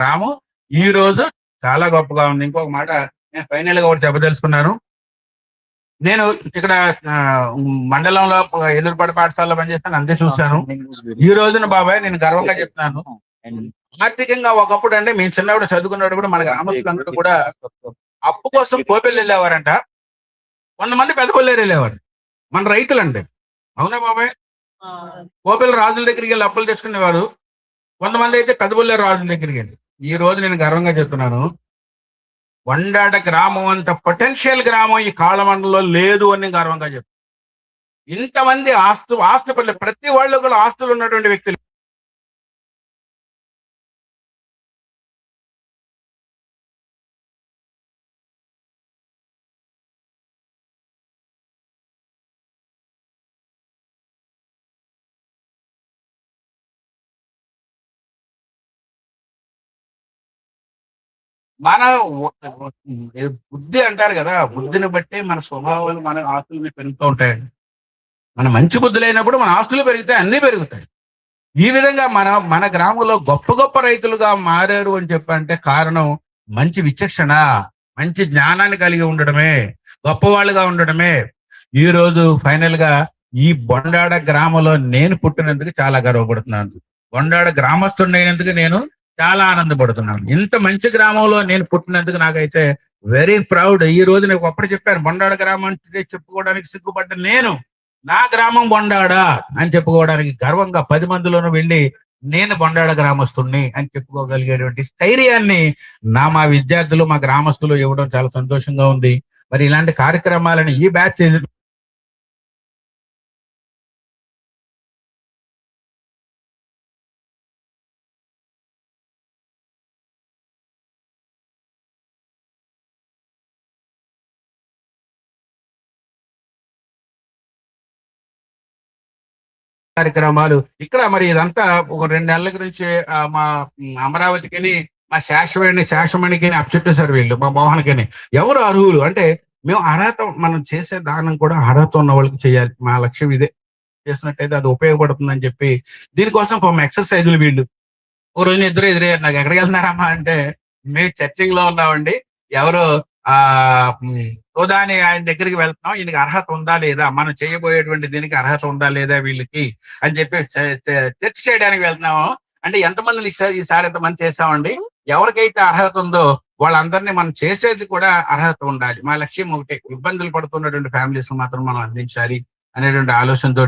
గ్రామం ఈ రోజు చాలా గొప్పగా ఉంది. ఇంకొక మాట నేను ఫైనల్గా ఒకటి చెప్పదలుచుకున్నాను. నేను ఇక్కడ మండలంలో ఎదురుపడి పాఠశాలలో పనిచేస్తాను అంతే చూశాను. ఈ రోజున బాబాయ్ నేను గర్వంగా చెప్తున్నాను. ఆర్థికంగా ఒకప్పుడు అంటే మేము చిన్నప్పుడు చదువుకున్నప్పుడు కూడా మన గ్రామస్తులందరూ కూడా అప్పు కోసం కోపెల్లి వెళ్ళేవారంట. కొంతమంది పెద్దపల్లేరు వెళ్ళేవారు. మన రైతులండి. అవునా బాబాయ్? కోపెల్లి రాజుల దగ్గరికి వెళ్ళి అప్పులు తెచ్చుకునేవాడు కొంతమంది అయితే పెద్దపల్లేరు రాజుల దగ్గరికి వెళ్ళి. ఈ రోజు నేను గర్వంగా చెప్తున్నాను. వండాట గ్రామం అంత పొటెన్షియల్ గ్రామం ఈ కాళమండలో లేదు అని గర్వంగా చెప్తున్నాను. ఇంతమంది ఆస్తు ఆస్తు ప్రతి వాళ్ళు కూడా ఆస్తులు ఉన్నటువంటి వ్యక్తులు మన బుద్ధి అంటారు కదా బుద్ధిని బట్టే మన స్వభావాలు మన ఆస్తులు మీద పెరుగుతూ ఉంటాయండి. మన మంచి బుద్ధి లేనప్పుడు మన ఆస్తులు పెరుగుతాయి అన్ని పెరుగుతాయి. ఈ విధంగా మన మన గ్రామంలో గొప్ప గొప్ప రైతులుగా మారారు అని చెప్పంటే కారణం మంచి విచక్షణ మంచి జ్ఞానాన్ని కలిగి ఉండడమే గొప్పవాళ్ళుగా ఉండడమే. ఈ రోజు ఫైనల్గా ఈ బొండాడ గ్రామంలో నేను పుట్టినందుకు చాలా గర్వపడుతున్నాను. బొండాడ గ్రామస్తుడైనందుకు నేను చాలా ఆనందపడుతున్నాను. ఇంత మంచి గ్రామంలో నేను పుట్టినందుకు నాకైతే వెరీ ప్రౌడ్ ఈ రోజు నేను ఒకప్పుడు చెప్పాను బొండాడ గ్రామం అంటే చెప్పుకోవడానికి సిగ్గుపడ్డ నేను. నా గ్రామం బొండాడా అని చెప్పుకోవడానికి గర్వంగా పది మందిలోనూ వెళ్ళి నేను బొండాడ గ్రామస్తుణ్ణి అని చెప్పుకోగలిగేటువంటి స్థైర్యాన్ని నా మా విద్యార్థులు మా గ్రామస్తులు ఇవ్వడం చాలా సంతోషంగా ఉంది. మరి ఇలాంటి కార్యక్రమాలను ఈ బ్యాచ్ కార్యక్రమాలు. ఇక్కడ మరి ఇదంతా ఒక రెండు నెలల గురించి మా అమరావతికి మా శాశ్వణి శాశ్వమణికి అప్పచెప్పేశారు వీళ్ళు మా మోహన్కిని. ఎవరు అర్హులు? అంటే మేము అర్హత మనం చేసే దానం కూడా అర్హత ఉన్న వాళ్ళకి చేయాలి. మా లక్ష్యం ఇదే. చేసినట్టయితే అది ఉపయోగపడుతుందని చెప్పి దీనికోసం పాపం ఎక్సర్సైజులు వీళ్ళు. ఓ రోజు ఇద్దరు ఎదురయ్యారు. నాకు ఎక్కడికి వెళ్తున్నారమ్మా అంటే మేము చర్చింగ్లో ఉన్నామండి. ఎవరు ఆ ఉమ్, సోదాని ఆయన దగ్గరికి వెళ్తున్నాం. ఈయనకి అర్హత ఉందా లేదా? మనం చేయబోయేటువంటి దీనికి అర్హత ఉందా లేదా వీళ్ళకి అని చెప్పి చర్చ చేయడానికి వెళ్తున్నాము. అంటే ఎంతమందిని ఈసారి ఈసారి ఎంతమంది చేసామండి ఎవరికైతే అర్హత ఉందో వాళ్ళందరినీ మనం చేసేది కూడా అర్హత ఉండాలి. మా లక్ష్యం ఒకటే ఇబ్బందులు పడుతున్నటువంటి ఫ్యామిలీస్ మాత్రం మనం అందించాలి అనేటువంటి ఆలోచనతో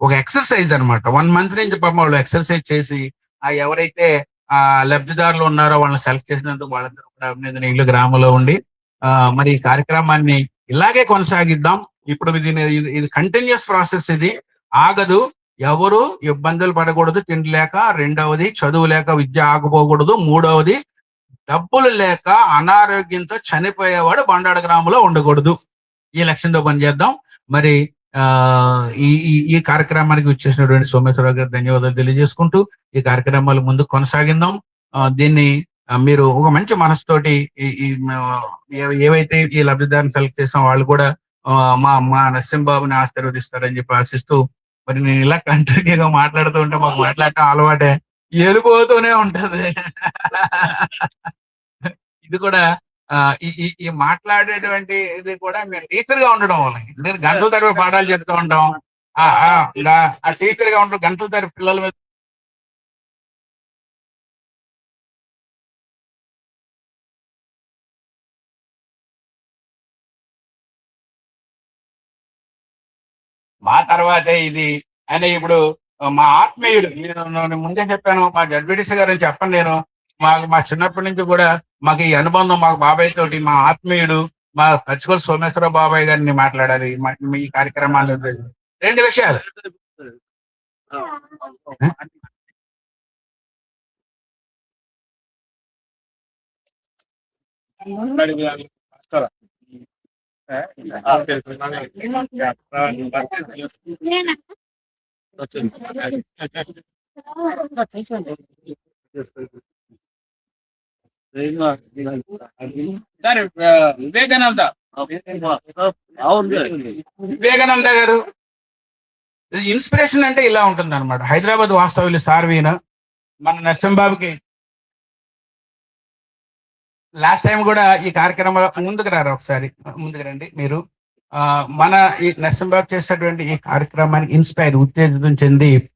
ఒక ఎక్సర్సైజ్ అన్నమాట. వన్ మంత్ నుంచి పాపం వాళ్ళు ఎక్సర్సైజ్ చేసి ఆ ఎవరైతే ఆ లబ్ధిదారులు ఉన్నారో వాళ్ళని సెలెక్ట్ చేసినందుకు వాళ్ళందరూ కూడా అభినందన ఇల్లు గ్రామంలో ఉండి మరి కార్యక్రమాన్ని ఇలాగే కొనసాగిద్దాం. ఇప్పుడు ఇది ఇది- కంటిన్యూస్ ప్రాసెస్ ఇది. ఆగదు. ఎవరు ఇబ్బందులు పడకూడదు తిండి లేక రెండవది చదువు లేక విద్య ఆగిపోకూడదు మూడవది డబ్బులు లేక అనారోగ్యంతో చనిపోయేవాడు బండాడ గ్రామంలో ఉండకూడదు. ఈ లక్ష్యంతో పనిచేద్దాం. మరి ఆ ఈ ఈ- కార్యక్రమానికి వచ్చేసినటువంటి సోమేశ్వరరావు గారు ధన్యవాదాలు తెలియజేసుకుంటూ ఈ కార్యక్రమాలు ముందు కొనసాగిందాం దీన్ని మీరు ఒక మంచి మనసుతోటి ఏవైతే ఈ లబ్ధిదారుని సెలెక్ట్ చేసాం వాళ్ళు కూడా మా మా నరసింహబాబుని ఆశీర్వదిస్తారని చెప్పి ఆశిస్తూ మరి నేను ఇలా కంటిన్యూగా మాట్లాడుతూ ఉంటే మాకు మాట్లాడటం అలవాటే. వెళ్ళిపోతూనే ఉంటది. ఇది కూడా ఈ ఈ- మాట్లాడేటువంటి ఇది కూడా మేము టీచర్గా ఉండడం వల్ల గంటల తరపు పాఠాలు చెప్తూ ఉంటాం. ఆ ఆ, ఆ టీచర్గా ఉండడం గంటల తరపు పిల్లల మీద మా తర్వాతే ఇది అని ఇప్పుడు మా ఆత్మీయుడు నేను ముందే చెప్పాను మా జడ్బిడిసి గారు చెప్పను నేను మా మా చిన్నప్పటి నుంచి కూడా మాకు ఈ అనుబంధం మాకు బాబాయ్ తోటి మా ఆత్మీయుడు మా పచ్చికొల సోమేశ్వర బాబాయ్ గారిని మాట్లాడాలి మా- మీ కార్యక్రమాలు రెండు విషయాలు. సార్ వివేకానంద వివేకానంద గారు ఇన్స్పిరేషన్ అంటే ఇలా ఉంటుంది అనమాట హైదరాబాద్ వాస్తవ్యులు సార్వీన మన నరసింబాబుకి లాస్ట్ టైం కూడా ఈ కార్యక్రమంలో ముందుకు రారు ఒకసారి? ముందుకు రండి మీరు. ఆ, మన ఈ నర్సింబాబు చేసేటువంటి ఈ కార్యక్రమానికి ఇన్స్పైర్ ఉత్తేజితం చెంది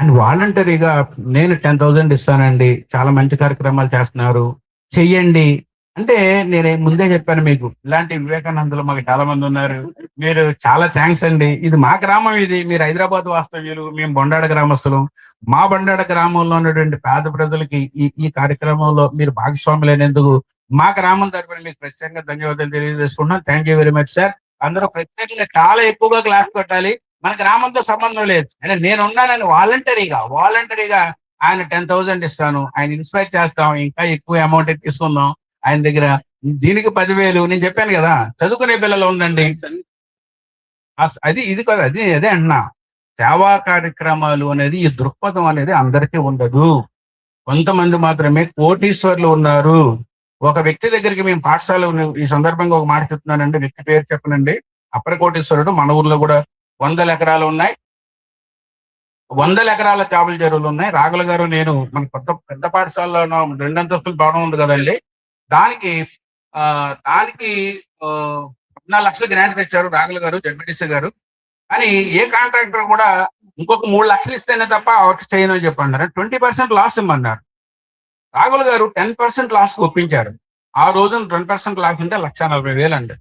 అండ్ వాలంటరీగా నేను టెన్ థౌసండ్ ఇస్తానండి. చాలా మంచి కార్యక్రమాలు చేస్తున్నారు. చెయ్యండి. అంటే నేను ముందే చెప్పాను మీకు ఇలాంటి వివేకానందులు మాకు చాలా మంది ఉన్నారు. మీరు చాలా థ్యాంక్స్ అండి. ఇది మా గ్రామం ఇది. మీరు హైదరాబాద్ వాస్తవ్యులు మేము బొండాడ గ్రామస్తులు. మా బొండాడ గ్రామంలో ఉన్నటువంటి పేద ప్రజలకి ఈ ఈ కార్యక్రమంలో మీరు భాగస్వాములైనందుకు మా గ్రామం తరపున మీకు ప్రత్యేకంగా ధన్యవాదాలు తెలియజేసుకున్నాం thank you very much sir అందరూ ప్రత్యేకంగా చాలా ఎక్కువగా క్లాస్ పెట్టాలి మన గ్రామంతో సంబంధం లేదు. అంటే నేను ఉన్నానని వాలంటరీగా వాలంటరీగా ఆయన టెన్ థౌసండ్ ఇస్తాను. ఆయన ఇన్స్పైర్ చేస్తాం. ఇంకా ఎక్కువ అమౌంట్ తీసుకుందాం. ఆయన దగ్గర దీనికి పదివేలు నేను చెప్పాను కదా చదువుకునే పిల్లలు ఉందండి అది ఇది కదా అది అదే అన్నా సేవా కార్యక్రమాలు అనేది ఈ దృక్పథం అనేది అందరికీ ఉండదు. కొంతమంది మాత్రమే కోటీశ్వర్లు ఉన్నారు. ఒక వ్యక్తి దగ్గరికి మేము పాఠశాల ఈ సందర్భంగా ఒక మాట చెప్తున్నానండి. వ్యక్తి పేరు చెప్పనండి. అప్పరకోటేశ్వరుడు మన ఊర్లో కూడా వందల ఎకరాలు ఉన్నాయి. వందల ఎకరాల చేపల చెరువులు ఉన్నాయి. రాగుల గారు నేను మన కొత్త పెద్ద పాఠశాలలో రెండు అంతస్తులు భవనం ఉంది కదండి. దానికి దానికి పద్నాలుగు లక్షలు గ్రాంట్ తెచ్చారు రాగుల గారు జడ్పీటీసీ గారు. అని ఏ కాంట్రాక్టర్ కూడా ఇంకొక మూడు లక్షలు ఇస్తేనే తప్ప వర్క్ చేయను అని చెప్పన్నారు. ట్వంటీ పర్సెంట్ లాస్ ఇమ్మన్నారు. రాఘుల్ గారు టెన్ పర్సెంట్ లాస్ ఒప్పించారు. ఆ రోజున టెన్ పర్సెంట్ లాస్ ఉంటే లక్ష నలభై వేలు అండి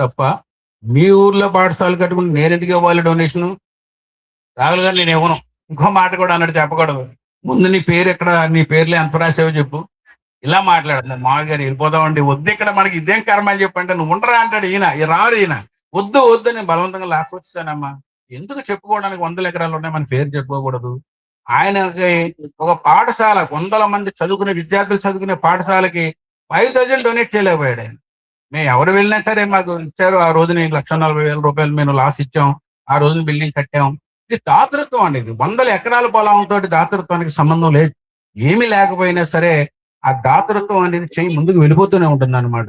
తప్ప మీ ఊర్లో పాఠశాల కట్టుకుని నేను ఎందుకు ఇవ్వాలి డొనేషన్ రాహుల్ గారు నేను ఇవ్వను. ఇంకో మాట కూడా అన్నట్టు చెప్పకూడదు. ముందు నీ పేరు ఎక్కడ నీ పేర్లు ఎంత రాసావో చెప్పు. ఇలా మాట్లాడుతున్నాను మామూలు గారు వెళ్ళిపోదామండి. వద్దు ఇక్కడ మనకి ఇదేం కర్మ అని చెప్పంటే నువ్వు ఉండరా అంటాడు ఈయన. రారు ఈయన. వద్దు వద్దు నేను బలవంతంగా లాక్కొచ్చానమ్మా ఎందుకు చెప్పుకోవడానికి వందల ఎకరాలు ఉన్నాయి? మన పేరు చెప్పుకోకూడదు ఆయనకి ఒక పాఠశాల వందల మంది చదువుకునే విద్యార్థులు చదువుకునే పాఠశాలకి ఫైవ్ థౌజండ్ డొనేట్ చేయలేకపోయాడు ఆయన. మేము ఎవరు వెళ్ళినా సరే మాకు ఇచ్చారు. ఆ రోజు నేను లక్ష నలభై వేల రూపాయలు మేము లాస్ ఇచ్చాం. ఆ రోజున బిల్డింగ్ కట్టాం. ఇది దాతృత్వం అండి. ఇది వందల ఎకరాల పొలంతో దాతృత్వానికి సంబంధం లేదు. ఏమీ లేకపోయినా సరే ఆ దాతృత్వం అనేది చెయ్యి ముందుకు వెళ్ళిపోతూనే ఉంటుంది అనమాట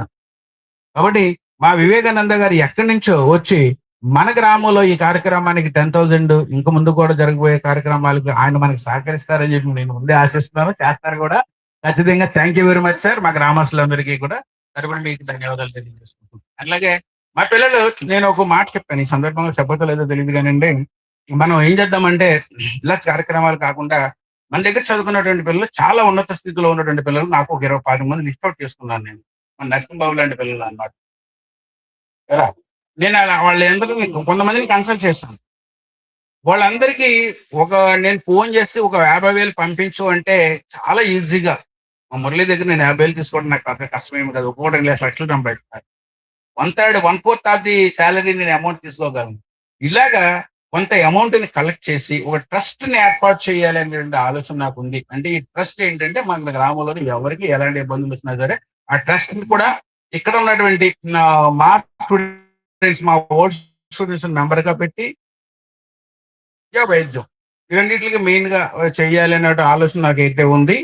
కాబట్టి మా వివేకానంద గారు ఎక్కడి నుంచో వచ్చి మన గ్రామంలో ఈ కార్యక్రమానికి టెన్ థౌజండ్ ఇంక ముందు కూడా జరగబోయే కార్యక్రమాలకు ఆయన మనకి సహకరిస్తారని చెప్పి నేను ముందే ఆశిస్తున్నాను. చేస్తారు కూడా. ఖచ్చితంగా thank you very much sir మా గ్రామస్తులందరికీ కూడా తరపున మీకు ధన్యవాదాలు తెలియజేసుకుంటున్నాను. అలాగే మా పిల్లలు నేను ఒక మాట చెప్పాను ఈ సందర్భంగా చెప్పతో లేదో తెలియదు కానివ్వండి మనం ఏం చేద్దామంటే ఇలా కార్యక్రమాలు కాకుండా మన దగ్గర చదువుకున్నటువంటి పిల్లలు చాలా ఉన్నత స్థితిలో ఉన్నటువంటి పిల్లలు నాకు ఒక ఇరవై పది మంది లిస్ట్ అవుట్ చేసుకున్నాను నేను. మన నరసింహబాబు లాంటి పిల్లలు అన్నమాట. నేను అలా వాళ్ళ ఎందుకు కొంతమందిని కన్సల్ట్ చేస్తాను వాళ్ళందరికీ ఒక నేను ఫోన్ చేసి ఒక యాభై వేలు పంపించు అంటే చాలా ఈజీగా. మా మురళి దగ్గర నేను యాభై వేలు తీసుకోవడం నాకు అంత కష్టమేమి కాదు. ఒక్కొక్కటి రెండు లక్షలు సంపాదిస్తారు. One third one fourth of the salary నేను అమౌంట్ తీసుకోగలను. ఇలాగా కొంత అమౌంట్ని కలెక్ట్ చేసి ఒక ట్రస్ట్ని ఏర్పాటు చేయాలి అనేటువంటి ఆలోచన నాకు ఉంది. అంటే ఈ ట్రస్ట్ ఏంటంటే మన గ్రామంలో ఎవరికి ఎలాంటి ఇబ్బందులు వచ్చినా సరే ఆ ట్రస్ట్ని కూడా ఇక్కడ ఉన్నటువంటి మా స్టూడెంట్స్ మా ఓల్డ్ స్టూడెంట్స్ మెంబర్గా పెట్టి విద్యా వైద్యం. రెండింటికి మెయిన్గా చెయ్యాలి అనే ఆలోచన నాకైతే ఉంది.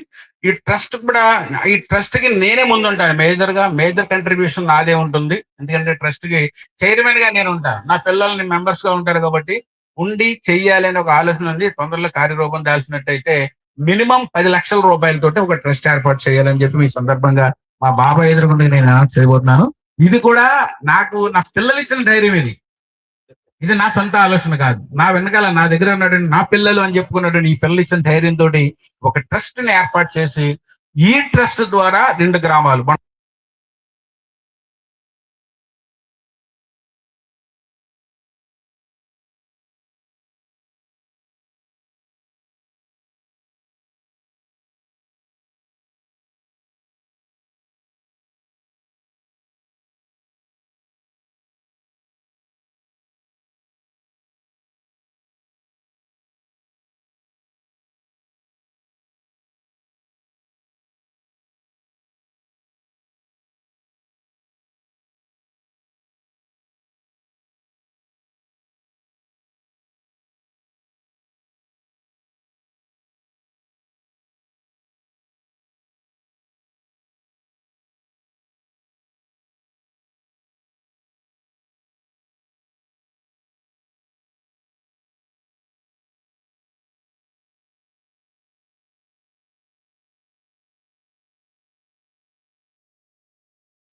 ఈ ట్రస్ట్ కూడా ఈ ట్రస్ట్కి నేనే ముందు ఉంటాను మేజర్గా మేజర్ కంట్రిబ్యూషన్ నాదే ఉంటుంది. ఎందుకంటే ట్రస్ట్కి చైర్మన్గా నేను ఉంటాను నా పిల్లల్ని మెంబర్స్గా ఉంటారు కాబట్టి ఉండి చెయ్యాలి అనే ఒక ఆలోచన ఉంది. తొందరలో కార్యరూపం దాల్చినట్టయితే మినిమం పది లక్షల రూపాయలతోటి ఒక ట్రస్ట్ ఏర్పాటు చేయాలని చెప్పి మీ సందర్భంగా మా బాబాయ్ ఎదురుకుంటే నేను అనౌన్స్ చేయబోతున్నాను. ఇది కూడా నాకు నా పిల్లలు ఇచ్చిన ధైర్యం ఇది. ఇది నా సొంత ఆలోచన కాదు. నా వెనకాల నా దగ్గర ఉన్నటువంటి నా పిల్లలు అని చెప్పుకున్నటువంటి ఈ పిల్లలు ఇచ్చిన ధైర్యంతో ఒక ట్రస్ట్ని ఏర్పాటు చేసి ఈ ట్రస్ట్ ద్వారా రెండు గ్రామాలు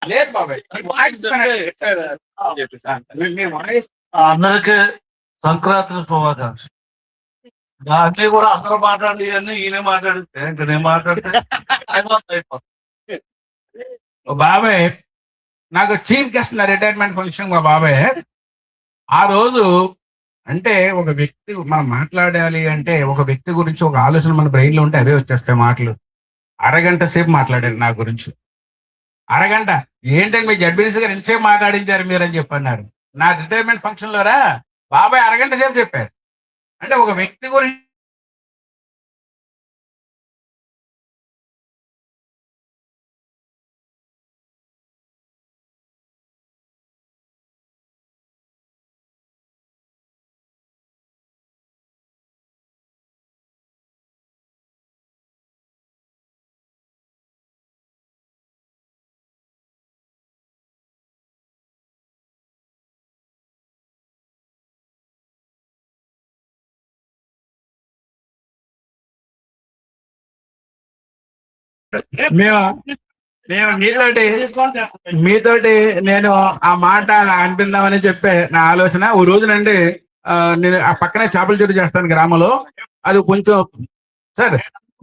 లేదు బాబాయ్. అందరికీ సంక్రాంతి శుభాకాంక్ష అన్నీ కూడా అందరూ మాట్లాడి అని ఈయన మాట్లాడితే ఇంకా నేను మాట్లాడితే అయిపోతుంది అయిపోతుంది ఓ బాబాయ్ నాకు చీఫ్ గెస్ట్ నా రిటైర్మెంట్ ఫంక్షన్ మా బాబాయ్. ఆ రోజు అంటే ఒక వ్యక్తి మనం మాట్లాడాలి అంటే ఒక వ్యక్తి గురించి ఒక ఆలోచన మన బ్రెయిన్లో ఉంటే అవే వచ్చేస్తాయి మాటలు. అరగంట సేపు మాట్లాడారు నా గురించి. అరగంట. ఏంటంటే మీ జడ్బీసీ గారు ఎంతసేపు మాట్లాడించారు మీరు అని చెప్పన్నారు? నా రిటైర్మెంట్ ఫంక్షన్లోరా? బాబాయ్ అరగంట సేపు చెప్పారు. అంటే ఒక వ్యక్తి గురించి మేము మేము మీతోటి మీతోటి నేను ఆ మాట అనిపిందామని చెప్పే నా ఆలోచన. ఓ రోజునండి నేను ఆ పక్కనే చేపల చెట్టు చేస్తాను గ్రామంలో. అది కొంచెం సార్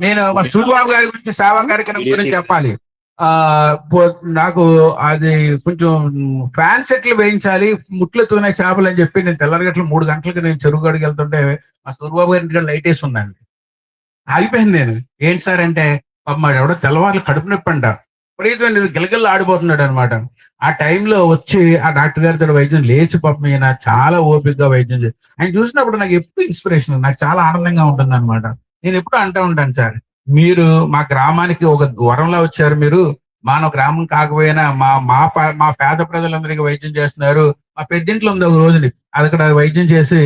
నేను మా సూర్యబాబు గారి గురించి సేవా కార్యక్రమం గురించి చెప్పాలి. ఆ నాకు అది కొంచెం ఫ్యాన్ సెట్లు వేయించాలి ముట్లు తూనే చేపలు అని చెప్పి నేను తెల్లరగట్లు మూడు గంటలకు నేను చెరువు గడికి వెళ్తుంటే మా సూర్యబాబు గారి ఇంట్లో లైట్ వేసి ఉందండి. ఆగిపోయింది నేను. ఏంటి సార్ అంటే పాపం వాడు ఎవడో తెల్లవారులు కడుపు నొప్పి అంట విపరీతమైన నేను గిలగిల్ల ఆడిపోతున్నాడు అనమాట ఆ టైంలో వచ్చి ఆ డాక్టర్ గారితో వైద్యం లేచి పాపం ఈయన చాలా ఓపికగా వైద్యం చేసి ఆయన చూసినప్పుడు నాకు ఎప్పుడు ఇన్స్పిరేషన్ నాకు చాలా ఆనందంగా ఉంటుంది అనమాట నేను ఎప్పుడు అంటూ ఉంటాను సార్ మీరు మా గ్రామానికి ఒక వరంలా వచ్చారు మీరు. మాన గ్రామం కాకపోయినా మా మా మా పేద ప్రజలందరికీ వైద్యం చేస్తున్నారు. మా పెద్దింట్లో ఉంది ఒక రోజుని అది అక్కడ వైద్యం చేసి